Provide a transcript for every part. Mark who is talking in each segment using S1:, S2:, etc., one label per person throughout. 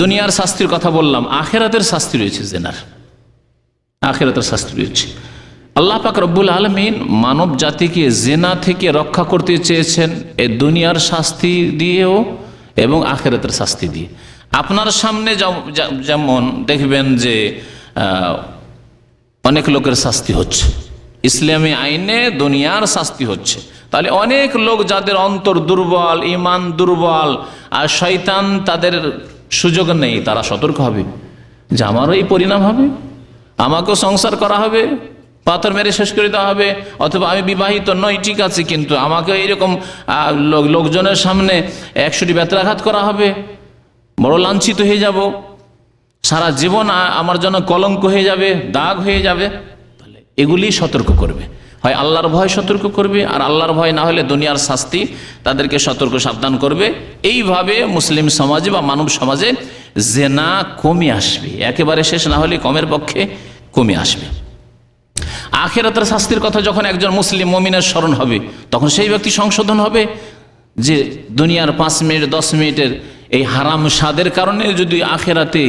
S1: দুনিয়ার শাস্তির কথা বললাম, আখেরাতের শাস্তি রয়েছে জেনার। আখেরাতের শাস্তি রয়েছে। আল্লাহ পাক রব্বুল আলমিন মানব জাতিকে জেনা থেকে রক্ষা করতে চেয়েছেন এ দুনিয়ার শাস্তি দিয়েও এবং আখেরাতের শাস্তি দিয়ে। আপনার সামনে যেমন দেখবেন যে অনেক লোকের শাস্তি হচ্ছে। ইসলামী আইনে দুনিয়ার শাস্তি হচ্ছে। তাহলে অনেক লোক যাদের অন্তর দুর্বল ইমান দুর্বল, আর শৈতান তাদের সুযোগ নেই, তারা সতর্ক হবে। যে আমারও এই পরিণাম হবে, আমাকেও সংসার করা হবে, পাথর মেরে শেষ করে দেওয়া হবে, অথবা আমি বিবাহিত নই, ঠিক আছে, কিন্তু আমাকে এইরকম লোকজনের সামনে একশোটি ব্যত্রাঘাত করা হবে, বড় লাঞ্ছিত হয়ে যাব। সারা জীবন আমার জন্য কলঙ্ক হয়ে যাবে, দাগ হয়ে যাবে। এগুলি সতর্ক করবে। হয় আল্লাহর ভয় সতর্ক করবে, আর আল্লাহর ভয় না হলে দুনিয়ার শাস্তি তাদেরকে সতর্ক সাবধান করবে। এইভাবে মুসলিম সমাজে বা মানব সমাজে জেনা কমে আসবে। একেবারে শেষ না হলে কমের পক্ষে কমে আসবে। আখেরাতের শাস্তির কথা যখন একজন মুসলিম মমিনের স্মরণ হবে, তখন সেই ব্যক্তি সংশোধন হবে যে দুনিয়ার পাঁচ মিনিট, দশ মিনিটের এই হারাম স্বাদের কারণে যদি আখেরাতে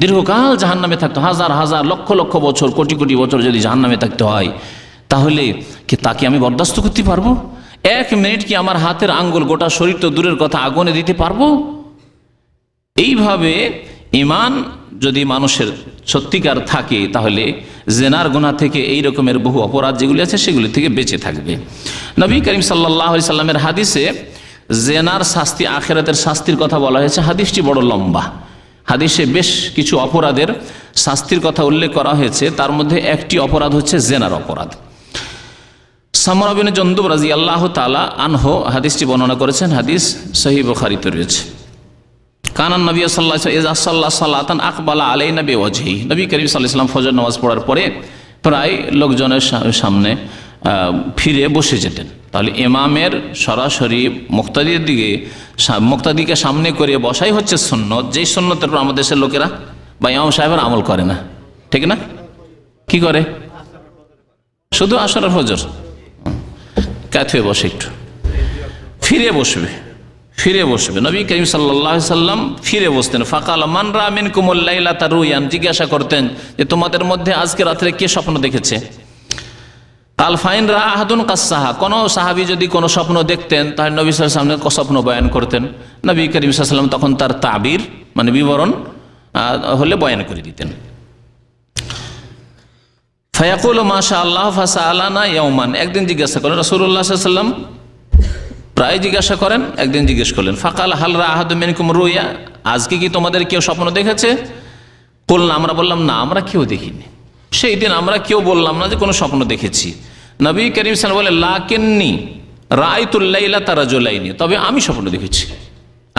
S1: দীর্ঘকাল জাহান্নামে থাকতো, হাজার হাজার, লক্ষ লক্ষ বছর, কোটি কোটি বছর যদি জাহান্নামে থাকতে হয় তাহলে কি তাকে আমি বরদাস্ত করতে পারব? এক মিনিট কি আমার হাতের আঙ্গুল গোটা শরীর তো দূরের কথা আগুনে দিতে পারব? এইভাবে ইমান যদি মানুষের সত্যিকার থাকে, তাহলে জেনার গোনা থেকে এই রকমের বহু অপরাধ যেগুলি আছে, সেগুলি থেকে বেঁচে থাকবে। নবী করিম সাল্লাহ সাল্লামের হাদিসে জেনার শাস্তি আখেরাতের শাস্তির কথা বলা হয়েছে। হাদিসটি বড় লম্বা। হাদিসে বেশ কিছু অপরাধের শাস্তির কথা উল্লেখ করা হয়েছে। তার মধ্যে একটি অপরাধ হচ্ছে জেনার অপরাধ। সামরাবিন জন্দুব রাজি আল্লাহ তালা আনহো হাদিসটি বর্ণনা করেছেন, হাদিস সহি বখারিতে রয়েছে। কানান নবী সাল্লাহ ইজা সাল্লাহ সাল্লাতান আকবালা আলাই নবী ওয়াজহি নবী করিম সাল্লাহ ইসলাম ফজর নামাজ পড়ার পরে প্রায় লোকজনের সামনে ফিরে বসে যেতেন। তাহলে ইমামের সরাসরি মুক্তাদির দিকে মুক্তাদিকে সামনে করে বসাই হচ্ছে সুন্নত। যেই সুন্নতের উপর আমাদের দেশের লোকেরা বা ইমাম সাহেবের আমল করে না। ঠিক না? কি করে? শুধু আসর ফজর। ক্যাথ হয়ে বসে একটু। ফিরে বসবে ফিরে বসবে। নবী করিম সাল্লাহ সাল্লাম ফিরে বসতেন। ফাকাল, মান রামিন কুমুল্লাইলা তার রুইয়ান জিজ্ঞাসা করতেন যে, তোমাদের মধ্যে আজকে রাত্রে কে স্বপ্ন দেখেছে? কাল ফাইন রা আহাদুন কাসাহা। কোনো সাহাবি যদি কোনো স্বপ্ন দেখতেন, তাহলে নবী সামনে স্বপ্ন বয়ান করতেন। নবী করিম সাল্লাম তখন তার তাবির মানে বিবরণ হলে বয়ান করে দিতেন। ফায়াকুল মাশা আল্লাহ ফাসা আলানা ইয়মান একদিন জিজ্ঞাসা করেন রসুল্লাহ সাল্লাম প্রায় জিজ্ঞাসা করেন, একদিন জিজ্ঞেস করলেন, ফাকাল হালরা আহাদুমিনকুম রুইয়া আজকে কি তোমাদের কেউ স্বপ্ন দেখেছে? বললাম আমরা বললাম, না, আমরা কেউ দেখিনি। সেই দিন আমরা কেউ বললাম না যে কোনো স্বপ্ন দেখেছি। নবী করিম সাল বলে লাকেননি রায়তুল্লাইলা তারা জোলাইনি তবে আমি স্বপ্ন দেখেছি।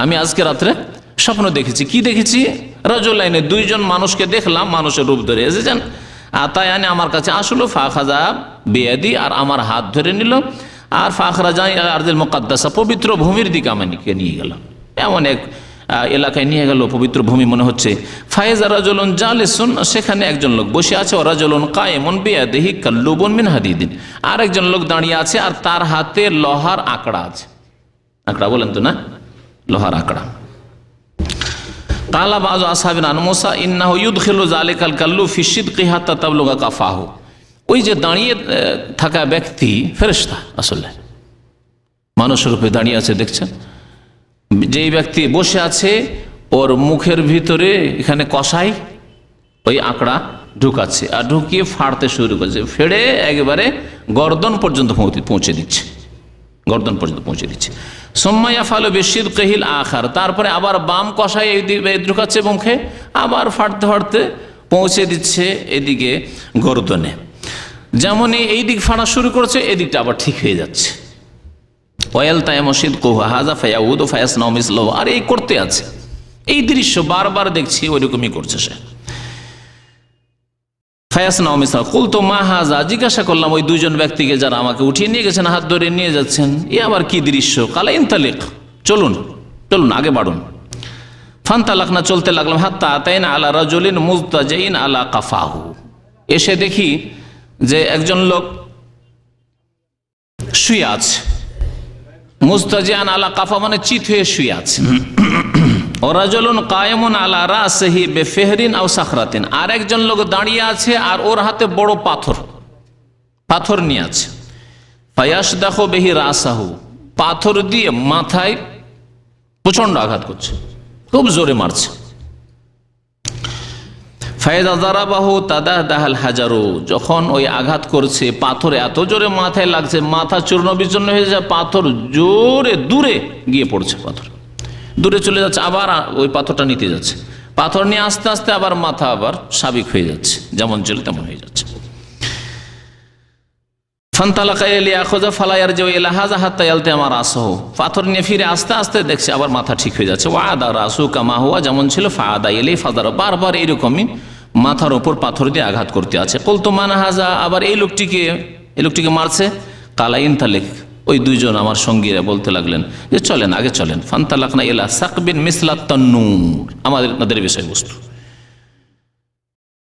S1: আমি আজকে রাত্রে স্বপ্ন দেখেছি। কি দেখেছি? রাজুল্লাইনে দুইজন মানুষকে দেখলাম, মানুষের রূপ ধরে। এসেছেন আতায়ানে আমার কাছে আসলো, ফাখাজা বেয়াদি, আর আমার হাত ধরে নিল, আর ফাখরাজা আর্দিল মোকাদ্দাসা পবিত্র ভূমির দিকে আমাকে নিয়ে গেল। এমন এক এলাকায় নিয়ে গেল পবিত্র ভূমি মনে হচ্ছে। ফায়েজা রাজলন জালেসুন, সেখানে একজন লোক বসে আছে, ও রাজলন কায়েমন বেয়াদেহি কাল্লুবন মিন হাদিদিন। আর একজন লোক দাঁড়িয়ে আছে, আর তার হাতে লোহার আঁকড়া আছে। আঁকড়া বলেন তো না? লোহার আঁকড়া। কালা বাজ আসহাবিন আনমোসা ইন্নাহ ইউদখিলু জালিকাল কাল্লু ফিসিদ কিহাত্তা তাবলুগা কাফাহু। ওই যে দাঁড়িয়ে থাকা ব্যক্তি ফেরেশতা আসলে মানুষের রূপে দাঁড়িয়ে আছে, দেখছেন? যেই ব্যক্তি বসে আছে, ওর মুখের ভিতরে এখানে কষাই ওই আঁকড়া ঢুকাচ্ছে। আর ঢুকিয়ে ফাড়তে শুরু করছে। ফেড়ে একেবারে গর্দন পর্যন্ত পৌঁছে দিচ্ছে। গর্দন পর্যন্ত পৌঁছে দিচ্ছে। সোম্মাইয়া ফালো বেশির কহিল আখার, তারপরে আবার বাম কষাই এই ঢুকাচ্ছে মুখে, আবার ফাটতে ফাটতে পৌঁছে দিচ্ছে এদিকে গর্দনে। যেমনই এই দিক ফাড়া শুরু করেছে এদিকটা আবার ঠিক হয়ে যাচ্ছে। ওয়াল তাই মসজিদ কোহা হাজা ফায়াউদ ফায়াস নমিসল আর এই করতে আছে। এই দৃশ্য বারবার দেখছি, ওইরকমই করছে সে। ফায়াস নমিসল কুল তো মা হাজা জিজ্ঞাসা করলাম ওই দুজন ব্যক্তিকে যারা আমাকে উঠিয়ে নিয়ে গেছেন, হাত ধরে নিয়ে যাচ্ছেন। এ আবার কি দৃশ্য? কালা ইনতালিক। চলুন চলুন, আগে বাড়ুন। ফান্তালাক না, চলতে লাগলাম। হাত্তা আতাইন আলা রাজুলিন মুজতাজাইন আলা কাফাহু। এসে দেখি যে একজন লোক শুয়ে আছে। মুস্তাজিয়ান আলা কাফা মানে চিত হয়ে শুয়ে আছে। ওরাজলুন কায়েমন আলা রাসহি বেফেহরিন আও সাখরাতিন। আর একজন লোক দাঁড়িয়ে আছে আর ওর হাতে বড় পাথর। পাথর নিয়ে আছে। ফায়াস দেখো বেহি রাসাহু। পাথর দিয়ে মাথায় প্রচণ্ড আঘাত করছে। খুব জোরে মারছে। ফায়দা দারাবাহু তাদা দাহাল হাজারো। যখন ওই আঘাত করছে, পাথর এত জোরে মাথায় লাগছে, মাথা চূর্ণ বিচূর্ণ হয়ে যায়, পাথর জোরে দূরে গিয়ে পড়ছে পাথর। দূরে চলে যাচ্ছে, আবার ওই পাথরটা নিতে যাচ্ছে। পাথর নিয়ে আস্তে আস্তে আবার মাথা আবার সাবিক হয়ে যাচ্ছে, যেমন ছিল তেমন হয়ে যাচ্ছে। পাথর নিয়ে ফিরে আস্তে আস্তে দেখছে আবার মাথা ঠিক হয়ে যাচ্ছে। কামা যেমন ছিল ফাদা বারবার এইরকমই মাথার ওপর পাথর দিয়ে আঘাত করতে আছে। কলতো মানা হাজা, আবার এই লোকটিকে এই লোকটিকে মারছে। কালা ইনতালেক ওই দুইজন আমার সঙ্গীরা বলতে লাগলেন যে চলেন, আগে চলেন। ফান্তালাক না এলা সাকবিন মিসলা তন্নুর। আমাদের তাদের বিষয়বস্তু।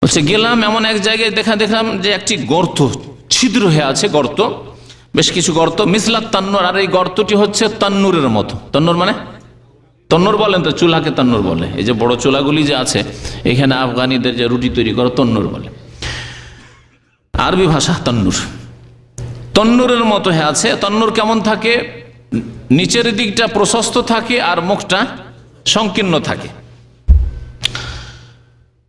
S1: বলছে, গেলাম এমন এক জায়গায়, দেখা দেখলাম যে একটি গর্ত ছিদ্র হয়ে আছে, গর্ত। বেশ কিছু গর্ত। মিসলাত তান্নুর, আর এই গর্তটি হচ্ছে তান্নুরের মতো। তন্নুর মানে? তন্নুর বলেন তো, চুলাকে তন্নুর বলে। এই যে বড় চুলাগুলি যে আছে, এখানে আফগানিদের যে রুটি তৈরি করে তন্নুর বলে। আরবি ভাষা তন্নুর। তন্নুরের মতো হয়ে আছে। তন্নুর কেমন থাকে? নিচের দিকটা প্রশস্ত থাকে আর মুখটা সংকীর্ণ থাকে।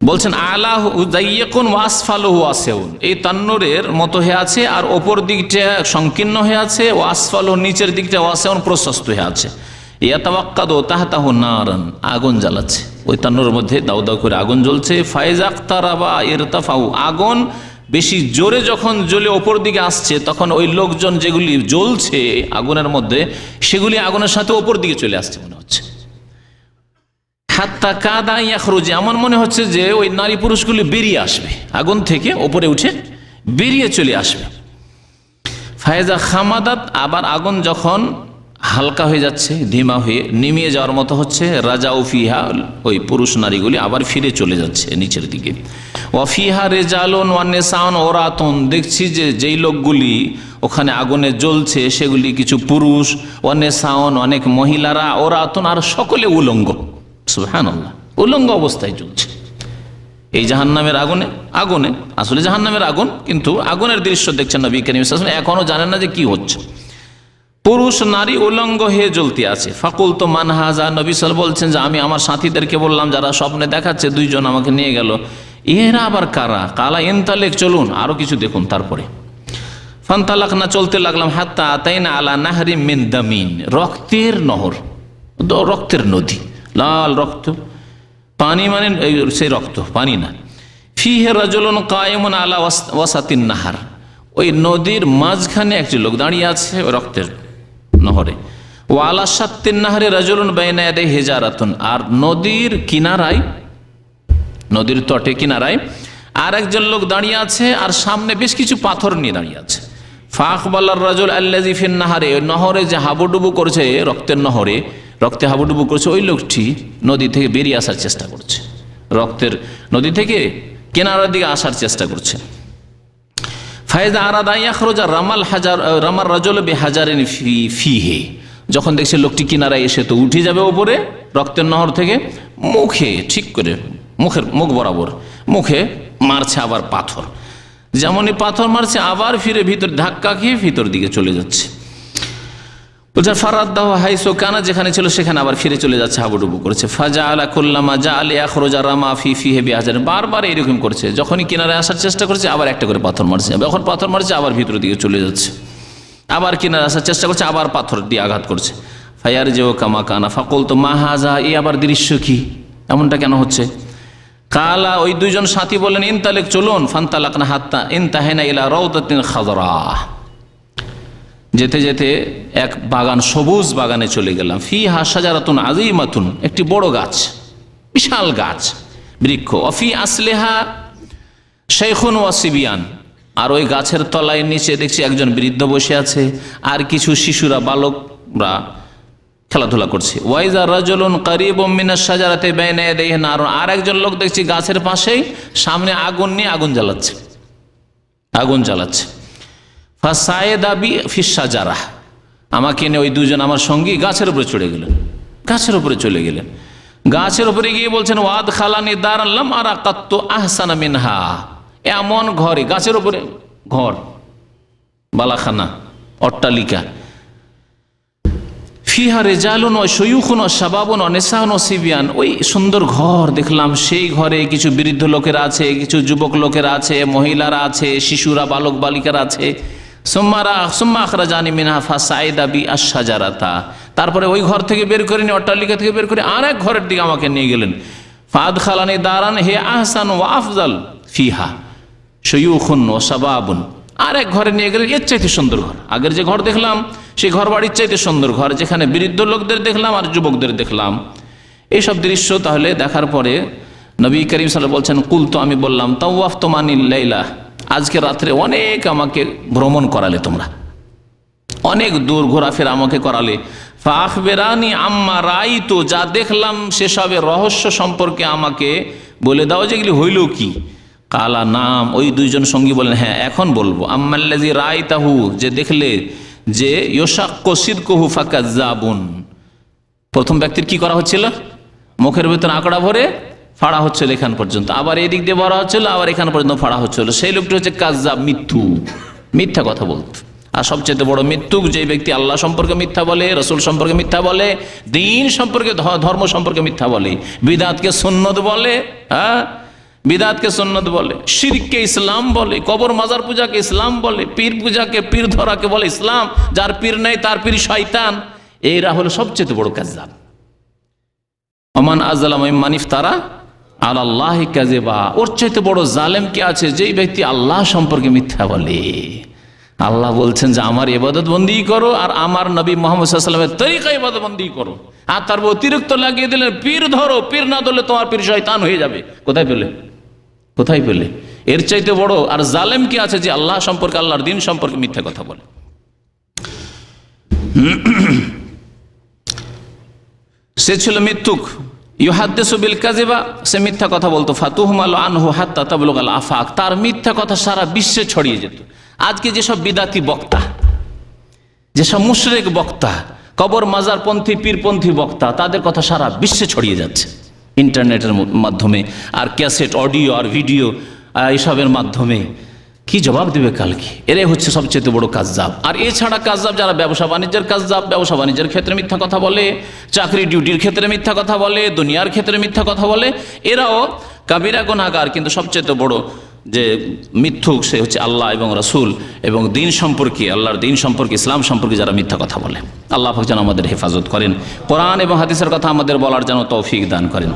S1: বলছেন, আলাহ উদাইয়কুন ওয়াসফালহু ওয়াসেউন এই তান্নুরের মতো হয়ে আছে আর ওপর দিকটা সংকীর্ণ হয়ে আছে। ওয়াসফাল নিচের দিকটা ওয়াসেউন প্রশস্ত হয়ে আছে। ইয়াতাবাক্কাদ ও তাহতাহ নারান, আগুন জ্বালাচ্ছে। ওই তান্নুরের মধ্যে দাউ দাউ করে আগুন জ্বলছে। ফাইজ আখতারা ইরতাফাউ, আগুন বেশি জোরে যখন জ্বলে ওপর দিকে আসছে, তখন ওই লোকজন যেগুলি জ্বলছে আগুনের মধ্যে, সেগুলি আগুনের সাথে ওপর দিকে চলে আসছে মনে হচ্ছে। হাত্তা কাদা ইয়াখরুজ আমার মনে হচ্ছে যে ওই নারী পুরুষগুলি বেরিয়ে আসবে। আগুন থেকে ওপরে উঠে বেরিয়ে চলে আসবে। ফায়জা খামাদাত, আবার আগুন যখন হালকা হয়ে যাচ্ছে, ধিমা হয়ে নিমিয়ে যাওয়ার মতো হচ্ছে রাজা উফিহা ওই পুরুষ নারীগুলি আবার ফিরে চলে যাচ্ছে নিচের দিকে। ওয়াফিহা রেজালন ওয়ানে সাউন ওরাতন, দেখছি যে যেই লোকগুলি ওখানে আগুনে জ্বলছে, সেগুলি কিছু পুরুষ ওয়ানে সাউন অনেক মহিলারা, ওরাতন আর সকলে উলঙ্গ। সুহান উলঙ্গ অবস্থায় চলছে এই জাহান নামের আগুনে আগুনে, আসলে জাহান নামের আগুন, কিন্তু আগুনের দৃশ্য দেখছেন নবী করিম এখনও জানেন না যে কি হচ্ছে। পুরুষ, নারী, উলঙ্গ হয়ে জ্বলতে আছে। ফাকুল তো মানহাজা নবী সাল বলছেন যে, আমি আমার সাথীদেরকে বললাম, যারা স্বপ্নে দেখাচ্ছে, দুইজন আমাকে নিয়ে গেল। এরা আবার কারা? কালা এনতালেক চলুন আরও কিছু দেখুন তারপরে। ফান্তালাক না চলতে লাগলাম, হাত্তা আতাই না আলা নাহরি মিন দামিন। রক্তের নহর রক্তের নদী, লাল রক্ত। পানি মানে সেই রক্ত, পানি না। ফিহে রাজলন কায়মন আলা ওয়াসাতিন নাহার। ওই নদীর মাঝখানে একটি লোক দাঁড়িয়ে আছে রক্তের নহরে। ও আলা সাত্তিন নাহারে রাজলন বেনায়াদে হেজারাতন। আর নদীর কিনারায়, নদীর তটে কিনারায় আর একজন লোক দাঁড়িয়ে আছে আর সামনে বেশ কিছু পাথর নিয়ে দাঁড়িয়ে আছে। নাহারে নহরে যে হাবুডুবু করছে, রক্তের নহরে, রক্তে হাবুডুবু করছে, ওই নদী থেকে বেরিয়ে আসার চেষ্টা করছে। রক্তের নদী থেকে দিকে আসার চেষ্টা করছে। রামাল হাজার বে হাজারেন ফি, ফিহে। যখন দেখছে লোকটি কিনারায় এসে তো উঠে যাবে ওপরে রক্তের নহর থেকে মুখে, ঠিক করে, মুখের মুখ বরাবর, মুখে মারছে আবার পাথর। যেমনই পাথর মারছে, আবার ফিরে ভিতর, ধাক্কা খেয়ে ভিতর দিকে চলে যাচ্ছে। বলছে ফারাদ দাহ হাইসো কানা যেখানে ছিল সেখানে আবার ফিরে চলে যাচ্ছে, হাবুডুবু করেছে। ফাজা আলা কুল্লামা যা আলী আখরোজা রামা ফি ফি হেবি হাজার বারবার এইরকম করছে, যখনই কিনারে আসার চেষ্টা করছে, আবার একটা করে পাথর মারছে। যখন পাথর মারছে, আবার ভিতর দিকে চলে যাচ্ছে। আবার কিনারে আসার চেষ্টা করছে, আবার পাথর দিয়ে আঘাত করছে। ফায়ার যে ও কামা কানা ফাকুল তো মা হাজা এই আবার দৃশ্য কি? এমনটা কেন হচ্ছে? কালা ওই দুইজন সাথী বলেন ইনতালেক, চলুন। ফান্তালাক না হাত্তা ইনতাহেনা ইলা রৌদিন খাজরা যেতে যেতে এক বাগান, সবুজ বাগানে চলে গেলাম। ফি হাসাজারাতুন আজিমাতুন একটি বড় গাছ, বিশাল গাছ, বৃক্ষ। অফি আসলেহা শেখুন ওয়াসিবিয়ান আর ওই গাছের তলায় নিচে দেখছি একজন বৃদ্ধ বসে আছে, আর কিছু শিশুরা, বালকরা খেলাধুলা করছে। ওয়াইজা রাজলুন করিব মিনা সাজারাতে বেনে দেহে নারুন। আর একজন লোক দেখছি গাছের পাশেই সামনে আগুন নিয়ে আগুন জ্বালাচ্ছে। আগুন জ্বালাচ্ছে। ফাসায়েদাবি আমাকে নিয়ে ওই দুজন আমার সঙ্গী গাছের উপরে চড়ে গেলেন। গাছের উপরে চলে গেলেন। গাছের উপরে গিয়ে বলছেন, ওয়াদ খালানি দার আল্লাম আর আকাত্ত আহসানা মিনহা। এমন ঘরে, গাছের উপরে, ঘর, বালাখানা, অট্টালিকা। ফিহা রেজালুন সৈয়ুখুন নেশাহন ও সিবিয়ান। ওই সুন্দর ঘর দেখলাম, সেই ঘরে কিছু বৃদ্ধ লোকেরা আছে, কিছু যুবক লোকেরা আছে, মহিলারা আছে, শিশুরা, বালক, বালিকারা আছে। তারপরে ওই ঘর থেকে বের করে অট্টালিকা থেকে বের করে আর এক ঘরের দিকে আমাকে নিয়ে গেলেন। ফাদ খালানি দারান হে আহসান ও আফজাল ফিহা। সৈয়ুখুন ও সাবাবুন আর এক ঘরে নিয়ে গেলেন, এর চাইতে সুন্দর ঘর। আগের যে ঘর দেখলাম, সেই ঘর বাড়ির চাইতে সুন্দর ঘর, যেখানে বৃদ্ধ লোকদের দেখলাম আর যুবকদের দেখলাম। এইসব দৃশ্য তাহলে দেখার পরে নবী করিম সাল বলছেন কুল তো আমি বললাম তাওয়াফ তোমানিল্লাইলা আজকে রাত্রে অনেক আমাকে ভ্রমণ করালে তোমরা। অনেক দূর ঘোরাফেরা আমাকে করালে। ফাখবেরানি আম্মা রাই তো যা দেখলাম সেসবের রহস্য সম্পর্কে আমাকে বলে দাও যেগুলি হইল কি। কালা, নাম, ওই দুইজন সঙ্গী বললেন হ্যাঁ এখন বলব। আম্মাল্লাজি রায় তাহু যে দেখলে যে ইয়োশাক কসিদ কহু ফাঁকা জাবুন প্রথম ব্যক্তির কি করা হচ্ছিল? মুখের ভেতর আঁকড়া ভরে ফাড়া হচ্ছিল এখান পর্যন্ত। আবার এদিক দিয়ে ভরা হচ্ছিল আবার এখান পর্যন্ত ফাড়া হচ্ছিল সেই লোকটি হচ্ছে কাজাব মৃত্যু মিথ্যা কথা বলত। আর সবচেয়ে বড় মৃত্যু যে ব্যক্তি আল্লাহ সম্পর্কে মিথ্যা বলে, রসুল সম্পর্কে মিথ্যা বলে, দিন সম্পর্কে ধর্ম সম্পর্কে মিথ্যা বলে। বিদাতকে সুন্নত বলে হ্যাঁ? বিদাতকে সুন্নত বলে শিরকে ইসলাম বলে, কবর মাজার পূজাকে ইসলাম বলে, পীর পূজাকে, পীর ধরাকে বলে ইসলাম। যার পীর নেই, তার পীর শয়তান। এরা হলো সবচেয়ে বড় কাজাব অমান আজলাম মানিফ তারা আল্লাহ কাজেবা ওর চাইতে বড় জালেম কে আছে? যেই ব্যক্তি আল্লাহ সম্পর্কে মিথ্যা বলে। আল্লাহ বলছেন যে, আমার এবাদত বন্দি করো আর আমার নবী মোহাম্মদ সাল্লামের তরিকা এবাদত বন্দি করো। আর তার অতিরিক্ত লাগিয়ে দিলেন পীর ধরো, পীর না ধরলে তোমার পীর শয়তান হয়ে যাবে। কোথায় পেলে? কোথায় পেলে? এর চাইতে বড় আর জালেম কি আছে যে আল্লাহ সম্পর্কে, আল্লাহর দিন সম্পর্কে মিথ্যা কথা বলে? সে ছিল মৃত্যুক। ইহাদ্দেসবিল কাজেবা সে মিথ্যা কথা বলতো, ফাতুহমাল আনহু হাত্তা তাবলুক আল আফাক, তার মিথ্যা কথা সারা বিশ্বে ছড়িয়ে যেত। আজকে যেসব বিদাতি বক্তা, যেসব মুশরেক বক্তা, কবর মাজারপন্থী, পীরপন্থী বক্তা, তাদের কথা সারা বিশ্বে ছড়িয়ে যাচ্ছে। ইন্টারনেটের মাধ্যমে, আর ক্যাসেট, অডিও, আর ভিডিও এসবের মাধ্যমে। কি জবাব দেবে কালকে? এরাই হচ্ছে সবচেয়ে বড় কাজজাব। আর এছাড়া কাজজাব যারা ব্যবসা বাণিজ্যের কাজজাব, ব্যবসা বাণিজ্যের ক্ষেত্রে মিথ্যা কথা বলে, চাকরি ডিউটির ক্ষেত্রে মিথ্যা কথা বলে, দুনিয়ার ক্ষেত্রে মিথ্যা কথা বলে, এরাও কাবিরা গুনাহগার। কিন্তু সবচেয়ে বড় যে মিথ্যুক, সে হচ্ছে আল্লাহ এবং রসুল এবং দিন সম্পর্কে, আল্লাহর দিন সম্পর্কে, ইসলাম সম্পর্কে যারা মিথ্যা কথা বলে। আল্লাহ যেন আমাদের হেফাজত করেন। কোরআন এবং হাদিসের কথা আমাদের বলার যেন তৌফিক দান করেন।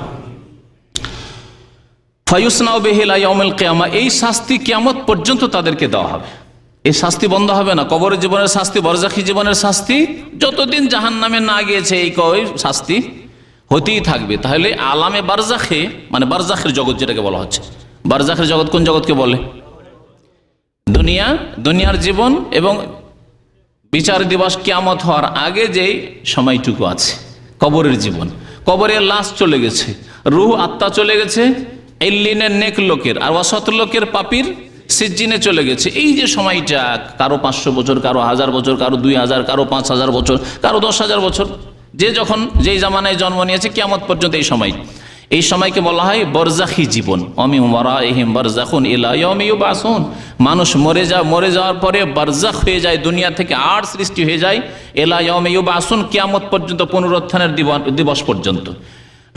S1: ফায়ুসনাও বেহিলা ইয়মেল কেয়ামা, এই শাস্তি কেয়ামত পর্যন্ত তাদেরকে দেওয়া হবে। এই শাস্তি বন্ধ হবে না। কবরের জীবনের শাস্তি, বরজাখী জীবনের শাস্তি, যতদিন জাহান নামে না গিয়েছে এই কই শাস্তি হতেই থাকবে। তাহলে আলামে বারজাখে মানে বারজাখের জগৎ যেটাকে বলা হচ্ছে, বারজাখের জগৎ কোন জগৎকে বলে? দুনিয়া, দুনিয়ার জীবন এবং বিচার দিবস কিয়ামত হওয়ার আগে যেই সময়টুকু আছে, কবরের জীবন। কবরের লাশ চলে গেছে, রুহ আত্মা চলে গেছে এল্লিনের নেক লোকের আর অসৎ লোকের পাপির সিজ্জিনে চলে গেছে। এই যে সময়টা, কারও পাঁচশো বছর, কারও হাজার বছর, কারও দুই হাজার, কারও পাঁচ হাজার বছর, কারও দশ হাজার বছর, যে যখন, যেই জামানায় জন্ম নিয়েছে কিয়ামত পর্যন্ত এই সময়। এই সময়কে বলা হয় বরজাখি জীবন। অমি মরাহিম বরজাখুন ইলাইমিউ বাসুন মানুষ মরে যা, মরে যাওয়ার পরে বরজাখ হয়ে যায়, দুনিয়া থেকে আর সৃষ্টি হয়ে যায়। এলাইমিউ বাসুন কিয়ামত পর্যন্ত পুনরুত্থানের দিবস পর্যন্ত।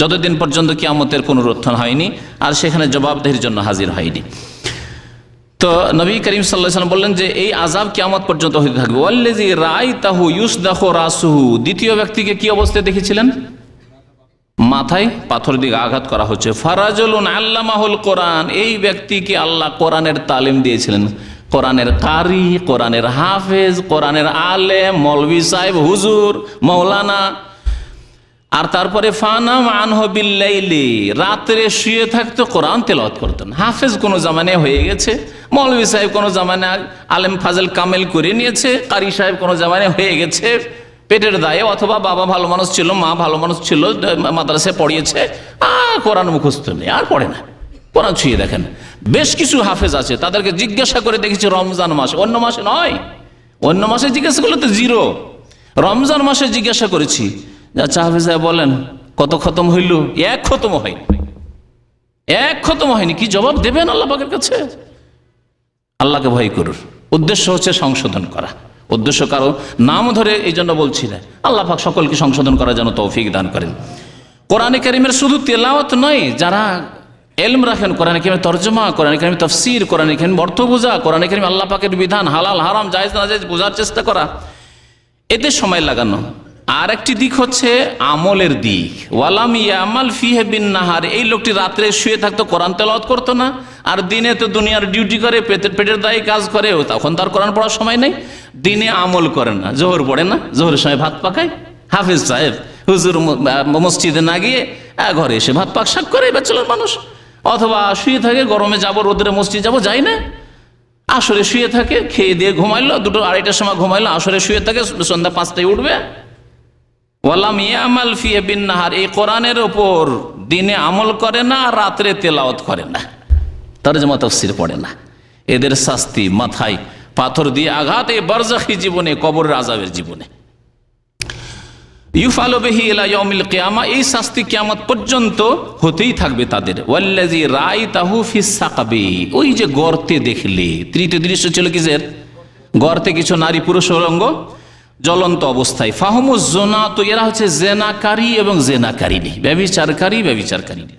S1: যতদিন পর্যন্ত কিয়ামতের পুনরুত্থান হয়নি, আর সেখানে জবাবদেহির জন্য হাজির হয়নি। তো নবী করিম সাল্লাম বললেন যে, এই আজাব কিয়ামত পর্যন্ত হতে থাকবে। রাই তাহু দ্বিতীয় ব্যক্তিকে কি অবস্থায় দেখেছিলেন? মাথায় পাথর দিকে আঘাত করা হচ্ছে। ফারাজুলুন আল্লামাহুল কোরআন। এই ব্যক্তিকে আল্লাহ কোরআনের তালিম দিয়েছিলেন। কোরআনের কারি, কোরআনের হাফেজ, কোরআনের আলে মৌলভি সাহেব, হুজুর, মৌলানা আর তারপরে ফানাম আনহবিল্লাইলি রাত্রে শুয়ে থাকতো কোরআন তেলাওয়াত করতেন। হাফেজ কোনো জামানে হয়ে গেছে, মৌলভী সাহেব কোনো জামানে আলেম ফাজল কামেল করে নিয়েছে, কারি সাহেব কোনো জামানে হয়ে গেছে, পেটের দায়ে, অথবা বাবা ভালো মানুষ ছিল, মা ভালো মানুষ ছিল, মাদ্রাসে পড়িয়েছে আর কোরআন মুখস্থ নেই, আর পড়ে না। কোরআন ছুঁয়ে দেখেন। বেশ কিছু হাফেজ আছে, তাদেরকে জিজ্ঞাসা করে দেখেছি রমজান মাসে, অন্য মাসে নয়। অন্য মাসে জিজ্ঞাসা করলে তো জিরো। রমজান মাসে জিজ্ঞাসা করেছি আচ্ছা হাফেজ সাহেব বলেন, কত খতম হইল? এক খতম হয়নি। এক খতম হয়নি। কি জবাব দেবেন আল্লাহ পাকের কাছে? আল্লাহকে ভয় করুন। উদ্দেশ্য হচ্ছে সংশোধন করা। উদ্দেশ্য কারও নাম ধরে এই জন্য বলছি না। আল্লাহ পাক সকলকে সংশোধন করার জন্য তৌফিক দান করেন। কোরআনে কারিমের শুধু তেলাওয়াত নয়, যারা এলম রাখেন, কোরআনে কারিমের তর্জমা, কোরআনে কারিম তফসির, কোরআনে কারিম অর্থ বোঝা কোরআনে কারিম আল্লাহ পাকের বিধান, হালাল, হারাম, জায়েজ না জায়েজ বোঝার চেষ্টা করা। এতে সময় লাগানো। আর একটি দিক হচ্ছে আমলের দিক। ওয়ালাম ইয়ামাল ফিহে বিন নাহার, এই লোকটি রাত্রে শুয়ে থাকতো, কোরআন তেলাওয়াত করতো না, আর দিনে তো দুনিয়ার ডিউটি করে, পেটের পেটের দায়ী কাজ করে তখন তার কোরআন পড়ার সময় নেই। দিনে আমল করে না, জোহর পড়ে না, জোহরের সময় ভাত পাকায়। হাফিজ সাহেব, হুজুর মসজিদে না গিয়ে ঘরে এসে ভাত পাক, শাক করে, ব্যাচেলার মানুষ। অথবা শুয়ে থাকে, গরমে যাব, রোদরে মসজিদ যাব, যাই না। আসরে শুয়ে থাকে, খেয়ে দিয়ে ঘুমাইলো, দুটো আড়াইটার সময় ঘুমাইলো, আসরে শুয়ে থাকে, সন্ধ্যা পাঁচটায় উঠবে ওয়ালাম ফিয়ে বিন নাহার কোরআনের দিনে আমল করে না, রাত্রে তেলাওয়াত করে না। তার জমা পড়ে না। এদের শাস্তি মাথায় পাথর দিয়ে আঘাত, এই বরজাখী জীবনে, কবরের আজাবের জীবনে। ইউফালো বেহি এলা ইয়মিল কেয়ামা, এই শাস্তি কেয়ামত পর্যন্ত হতেই থাকবে তাদের। তাহু ওই যে গর্তে দেখলে, তৃতীয় দৃশ্য ছিল কিসের? গর্তে কিছু নারী পুরুষ অঙ্গ জ্বলন্ত অবস্থায়। ফাহমু জোনা তো এরা হচ্ছে জেনাকারী এবং জেনাকারিনী ব্যবিচারকারী ব্যবিচারকারিনী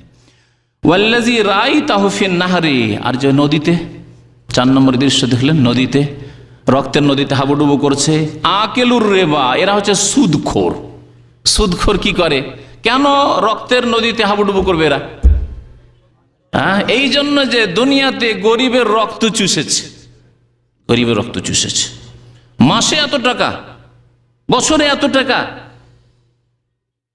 S1: ওয়াল্লাজি রাই তাহফিন নাহারি, আর যে নদীতে, চার নম্বর দৃশ্য দেখলেন, নদীতে, রক্তের নদীতে হাবুডুবু করছে, আকেলুর রেবা, এরা হচ্ছে সুদখোর। সুদখোর কি করে? কেন রক্তের নদীতে হাবুডুবু করবে এরা? হ্যাঁ এই জন্য যে দুনিয়াতে গরিবের রক্ত চুষেছে। গরিবের রক্ত চুষেছে। মাসে এত টাকা বছরে এত টাকা।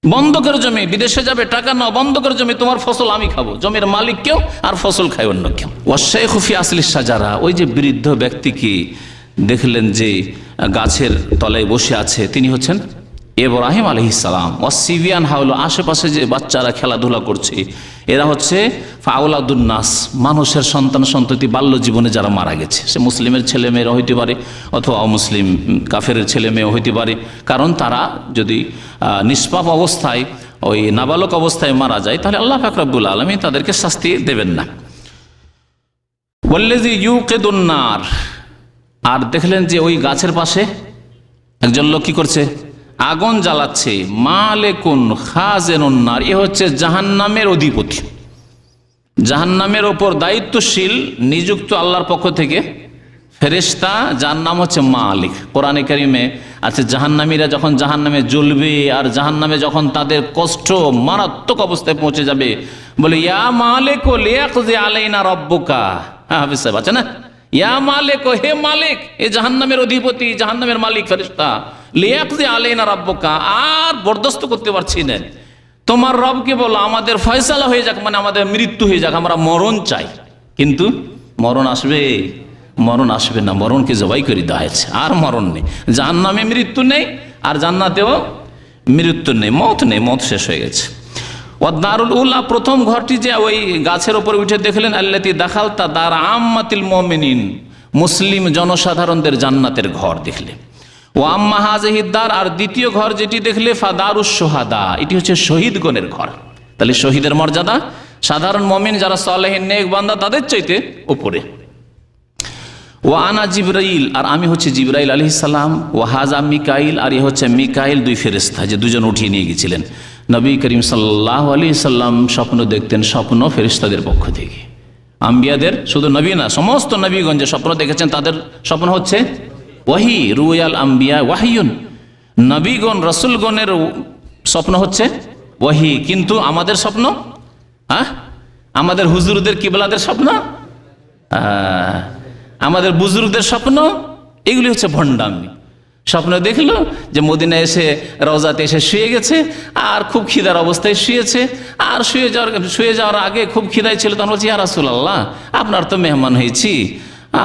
S1: বন্ধকের জমি, বিদেশে যাবে, টাকা নাও বন্ধকের জমি, তোমার ফসল আমি খাব। জমির মালিক কেউ, আর ফসল খায় অন্য কেউ। ওয়াশাই খুফি আসলি সাজারা ওই যে বৃদ্ধ ব্যক্তিকে দেখলেন যে, গাছের তলায় বসে আছে, তিনি হচ্ছেন এব্রাহিম আলহিসাম ওয়াসিবিয়ান হাউল আশেপাশে যে বাচ্চারা খেলাধুলা করছে এরা হচ্ছে ফাউলাদুন্নাস মানুষের সন্তান সন্ততি বাল্য জীবনে যারা মারা গেছে। সে মুসলিমের ছেলে মেয়েরা হইতে পারে অথবা অমুসলিম কাফের ছেলে মেয়ে হইতে পারে। কারণ তারা যদি নিষ্পাপ অবস্থায়, ওই নাবালক অবস্থায় মারা যায়, তাহলে আল্লাহ ফাকরাবুল আলমী তাদেরকে শাস্তি দেবেন না। বললে যে ইউ ইউকেদুন্নার আর দেখলেন যে ওই গাছের পাশে একজন লোক কি করছে? আগুন জ্বালাচ্ছে। মালেকুন খাজেনুন্নার এ হচ্ছে জাহান্নামের অধিপতি। জাহান্নামের ওপর দায়িত্বশীল, নিযুক্ত আল্লাহর পক্ষ থেকে ফেরেশতা, যার নাম হচ্ছে মালিক। কোরআনে কারিমে আছে, জাহান্নামীরা যখন জাহান্নামে জ্বলবে আর জাহান্নামে যখন তাদের কষ্ট মারাত্মক অবস্থায় পৌঁছে যাবে, বলে, ইয়া মালিক আলাইনা রব্বুকা। হ্যাঁ হাফিজ সাহেব, আছে না? ইয়া মালিক, ও হে মালিক, এ জাহান্নামের অধিপতি, জাহান্নামের মালিক, ফেরেশতা। লিয়াকজি আলাইনা রব্বুকা, আর বরদাস্ত করতে পারছি না। তোমার রবকে বলো, আমাদের ফয়সালা হয়ে যাক মানে আমাদের মৃত্যু হয়ে যাক, আমরা মরণ চাই। কিন্তু মরণ আসবে মরণ আসবে না, মরণকে জবাই করে দেওয়া হয়েছে, আর মরণ নেই। যার নামে মৃত্যু নেই, আর জান্নাতেও মৃত্যু নেই, মত নেই, মত শেষ হয়ে গেছে। দারুল উল্লাহ প্রথম ঘরটি যে ওই গাছের ওপর উঠে দেখলেন, আল্লাতি দেখাল তা দার আম্মাতিল মমিনিন, মুসলিম জনসাধারণদের জান্নাতের ঘর দেখলে। ও আম্মা হাজহিদ্দার আর দ্বিতীয় ঘর যেটি দেখলে, ফাদারুস সোহাদা, এটি হচ্ছে শহীদগণের ঘর। তাহলে শহীদের মর্যাদা, সাধারণ মমিন যারা সালেহীন নেক বান্দা, তাদের চাইতে উপরে। ও আনা জিব্রাইল, আর আমি হচ্ছে জিব্রাইল আলহি সালাম ও হাজা মিকাইল, আর এ হচ্ছে মিকাইল দুই ফেরেস্তা যে দুজন উঠিয়ে নিয়ে গেছিলেন। নবী করিম সাল্লাহ আলী সাল্লাম স্বপ্ন দেখতেন স্বপ্ন ফেরিস্তাদের পক্ষ থেকে। আম্বিয়াদের শুধু নবী না, সমস্ত নবীগঞ্জে স্বপ্ন দেখেছেন তাদের স্বপ্ন হচ্ছে ওয়াহি, রুয়াল আম্বিয়া ওয়াহিউন নবীগণ, রসুলগণের স্বপ্ন হচ্ছে ওয়াহি, কিন্তু আমাদের স্বপ্ন? হ্যাঁ? আমাদের হুজুরদের কিবলাদের স্বপ্ন? আমাদের বুজুর্গদের স্বপ্ন? এগুলি হচ্ছে ভণ্ডামি। স্বপ্ন দেখল যে মদিনা এসে রওজাতে এসে শুয়ে গেছে, আর খুব খিদার অবস্থায় শুয়েছে, আর শুয়ে যাওয়ার শুয়ে যাওয়ার আগে খুব খিদাই ছিল, তখন বলছি আর আল্লাহ আপনার তো মেহমান হয়েছি,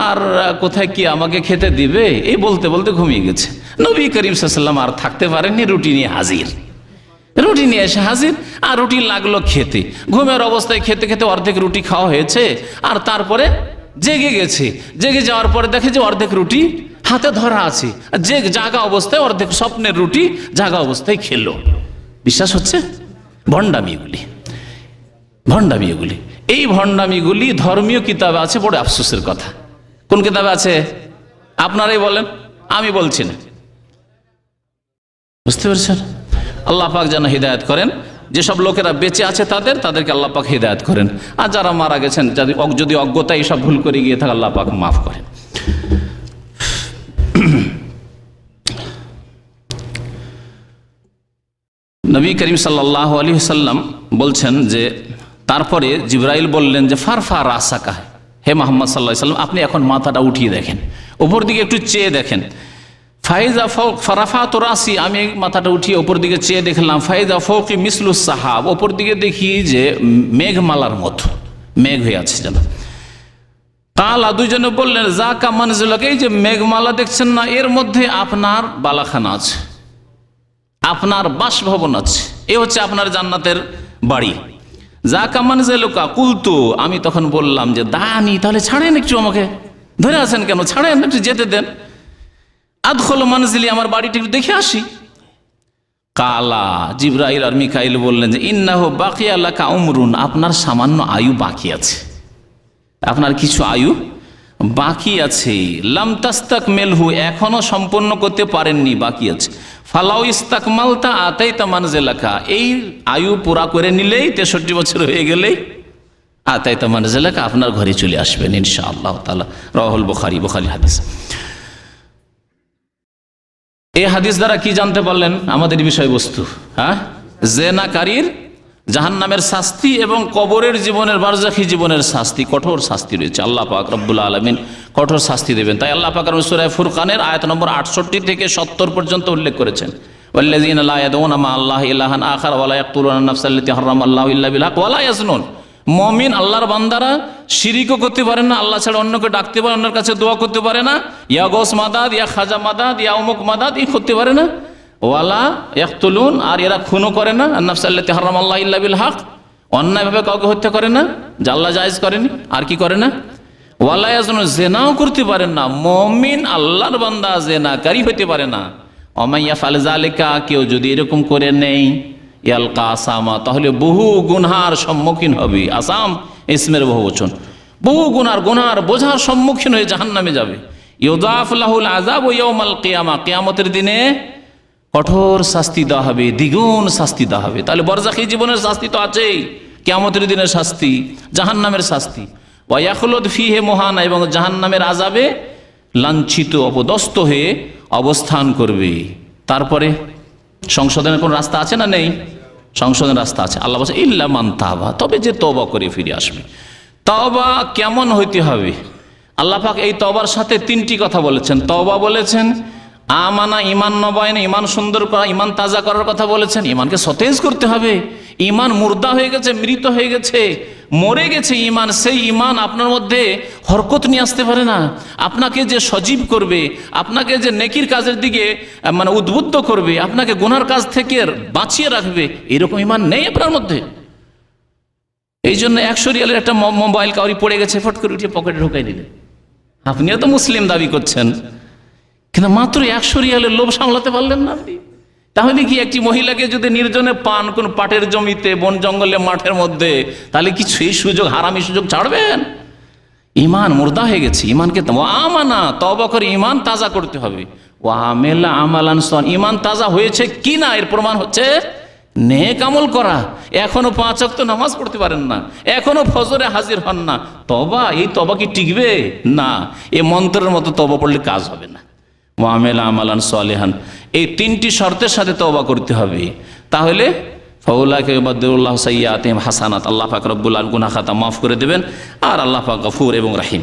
S1: আর কোথায় কি আমাকে খেতে দিবে? এই বলতে বলতে ঘুমিয়ে গেছে। নবী করিম সাল্লাম আর থাকতে পারেননি, রুটি নিয়ে হাজির। রুটি নিয়ে এসে হাজির, আর রুটি লাগল খেতে। ঘুমের অবস্থায় খেতে খেতে অর্ধেক রুটি খাওয়া হয়েছে, আর তারপরে জেগে গেছে। জেগে যাওয়ার পরে দেখে যে অর্ধেক রুটি হাতে ধরা আছে। যে জাগা অবস্থায় অর্ধেক স্বপ্নের রুটি, জাগা অবস্থায় খেলো। বিশ্বাস হচ্ছে? ভণ্ডামিগুলি। ভণ্ডামিগুলি। এই ভণ্ডামিগুলি ধর্মীয় কিতাবে আছে, বড় আফসোসের কথা। কোন কিতাবে আছে? আপনারাই বলেন, আমি বলছি না। বুঝতে পেরেছেন? আল্লাহ পাক যেন হৃদায়ত করেন যেসব লোকেরা বেঁচে আছে তাদের, তাদেরকে আল্লাহ পাক হৃদায়ত করেন। আর যারা মারা গেছেন যদি অজ্ঞতা, এইসব ভুল করে গিয়ে থাকে, আল্লাহ পাক মাফ করেন। নবী করিম সাল্লাহ আলী সাল্লাম বলছেন যে, তারপরে জিব্রাইল বললেন যে ফার ফারফা রাসাকা, হে মোহাম্মদ সাল্লাহ সাল্লাম আপনি এখন মাথাটা উঠিয়ে দেখেন ওপর দিকে একটু চেয়ে দেখেন। ফাইজা ফৌক ফারাফা তো রাসি, আমি মাথাটা উঠিয়ে ওপর দিকে চেয়ে দেখলাম, ফাইজা ফৌকি মিসলুস সাহাব ওপর দিকে দেখি যে, মেঘমালার মতো, মেঘ হয়ে আছে যেন। কালা দুইজনে বললেন যা কা মানুষগুলোক এই যে মেঘমালা দেখছেন না, এর মধ্যে আপনার বালাখানা আছে। আপনার বাসভবন আছে। এ হচ্ছে আপনার জান্নাতের বাড়ি। যা কামান যে লোকা, কুলতু, আমি তখন বললাম যে দানি তাহলে ছাড়েন একটু আমাকে। ধরে আছেন কেন? ছাড়েন, একটু যেতে দেন। আদখল মানজিলি, আমার বাড়িটি একটু দেখে আসি। কালা জিব্রাইল আর মিকাইল বললেন যে, ইন্নাহ বাকি আল্লাহ উমরুন, আপনার সামান্য আয়ু বাকি আছে। আপনার কিছু আয়ু বাকি আছে। লাম তাস্তাক মেলহু, এখনও সম্পন্ন করতে পারেননি, বাকি আছে। ফালাউ ইস্তাক মালতা আতাই তামানজেলাকা এই আয়ু পুরা করে নিলেই তেষট্টি বছর হয়ে গেলেই আতাই তামানজেলাকা আপনার ঘরে চলে আসবেন ইনশা আল্লাহ তালা রহুল বুখারি বুখারি হাদিস। এই হাদিস দ্বারা কি জানতে পারলেন? আমাদের বিষয়বস্তু হ্যাঁ? জেনাকারীর জাহান নামের শাস্তি এবং কবরের জীবনের, বারজাখি জীবনের শাস্তি, কঠোর শাস্তি রয়েছে। আল্লাহ পাক রব্বুল আলমিন কঠোর শাস্তি দেবেন। তাই আল্লাহ পাক সুরায় ফুরকানের আয়াত নম্বর আটষট্টি থেকে সত্তর পর্যন্ত উল্লেখ করেছেন। মমিন আল্লাহর বান্দারা করতে না, আল্লাহ ছাড়া অন্যকে ডাকতে পারে, অন্যের কাছে দোয়া করতে পারে না। মাদাদ, ইয়া খাজা মাদাদ মাদাদ, ই করতে পারে না। ওয়ালা ইয়াকতুলুন, আর এরা খুনও করে না। আন্নাফসাল্লাতি হারাম আল্লাহ ইল্লা বিল হক। অন্যায়ভাবে কাউকে হত্যা করে না আল্লাহ জায়েজ করেনি, আর কি করে না? ওয়ালা ইয়াজনুন জেনাও করতে পারেন না। মমিন আল্লাহর বান্দা, জেনাকারী হতে পারে না। অমাইয়া ফালজালিকা কেউ যদি এরকম করে নেই ইয়ালকা আসামা তাহলে বহু গুনহার সম্মুখীন হবে। আসাম, ইসমের বহু বচন। বহু গুনার গুনার বোঝার সম্মুখীন হয়ে জাহান নামে যাবে। ইউদাফুল্লাহুল আজাব ও ইয়মাল কিয়ামা, কিয়ামতের দিনে কঠোর শাস্তি দেওয়া হবে, দ্বিগুণ শাস্তি দেওয়া হবে। তাহলে বরজাখি জীবনের শাস্তি তো আছেই কেমতের দিনের শাস্তি জাহান নামের শাস্তি ওয়াখলদ ফিহে মহানা, এবং জাহান নামের আজাবে লাঞ্ছিত অপদস্ত হয়ে অবস্থান করবে। তারপরে সংশোধনের কোন রাস্তা আছে না নেই? সংশোধনের রাস্তা আছে। আল্লাহ বলছে, ইল্লা মান তাবা তবে যে তবা করে ফিরে আসবে। তবা কেমন হইতে হবে? আল্লাহ পাক এই তবার সাথে তিনটি কথা বলেছেন। তবা বলেছেন আমানা ইমান নবায়ন ইমান সুন্দর করা ইমান তাজা করার কথা বলেছেন। ইমানকে সতেজ করতে হবে। ইমান মুর্দা হয়ে গেছে, মৃত হয়ে গেছে, মরে গেছে ইমান সেই ইমান আপনার মধ্যে হরকত নিয়ে আসতে পারে না। আপনাকে যে সজীব করবে, আপনাকে যে নেকির কাজের দিকে মানে উদ্বুদ্ধ করবে, আপনাকে গুনার কাজ থেকে বাঁচিয়ে রাখবে, এরকম ইমান নেই আপনার মধ্যে। এই জন্য একশো রিয়ালের একটা মোবাইল কাউরি পড়ে গেছে, ফট করে উঠিয়ে পকেটে ঢুকাই দিলেন। আপনিও তো মুসলিম দাবি করছেন। কিন্তু মাত্র একশো রিয়ালের লোভ সামলাতে পারলেন না আপনি। তাহলে কি একটি মহিলাকে যদি নির্জনে পান কোন পাটের জমিতে, বন জঙ্গলে, মাঠের মধ্যে, তাহলে কি সেই সুযোগ, হারামি সুযোগ ছাড়বেন? ইমান মুর্দা হয়ে গেছে। ইমানকে আমানা তবা করে ইমান তাজা করতে হবে। ও আমেলা আমালান সন ইমান তাজা হয়েছে কি না এর প্রমাণ হচ্ছে নেক আমল করা। এখনও পাঁচ অক্ত নামাজ পড়তে পারেন না। এখনও ফজরে হাজির হন না। তবা এই তবা কি টিকবে? না। এ মন্ত্রের মতো তবা পড়লে কাজ হবে না। মোহামেলা আমালান সালেহান। এই তিনটি শর্তের সাথে তওবা করতে হবে। তাহলে ফাউলাকে বদুল্লাহ সাইয়াতিম হাসানাত, আল্লাহ পাক রব্বুল আল গুনা খাতা মাফ করে দেবেন, আর আল্লাহ পাক গফুর এবং রাহিম।